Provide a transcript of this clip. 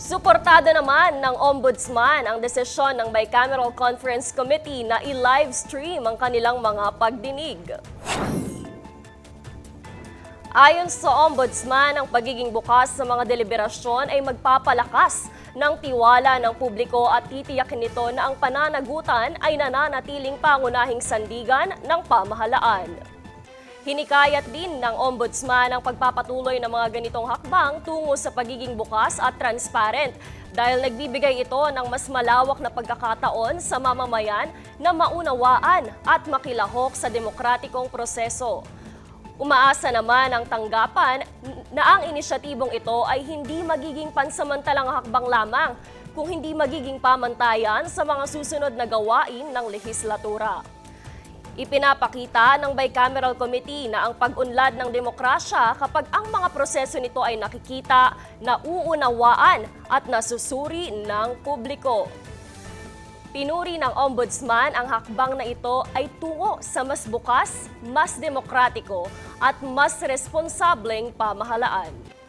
Suportado naman ng Ombudsman ang desisyon ng Bicameral Conference Committee na i-live stream ang kanilang mga pagdinig. Ayon sa Ombudsman, ang pagiging bukas sa mga deliberasyon ay magpapalakas ng tiwala ng publiko at titiyakin nito na ang pananagutan ay nananatiling pangunahing sandigan ng pamahalaan. Hinikayat din ng Ombudsman ang pagpapatuloy ng mga ganitong hakbang tungo sa pagiging bukas at transparent dahil nagbibigay ito ng mas malawak na pagkakataon sa mamamayan na maunawaan at makilahok sa demokratikong proseso. Umaasa naman ang tanggapan na ang inisyatibong ito ay hindi magiging pansamantalang hakbang lamang kung hindi magiging pamantayan sa mga susunod na gawain ng lehislatura. Ipinapakita ng Bicameral Committee na ang pag-unlad ng demokrasya kapag ang mga proseso nito ay nakikita, nauunawaan at nasusuri ng publiko. Pinuri ng Ombudsman ang hakbang na ito ay tungo sa mas bukas, mas demokratiko at mas responsableng pamahalaan.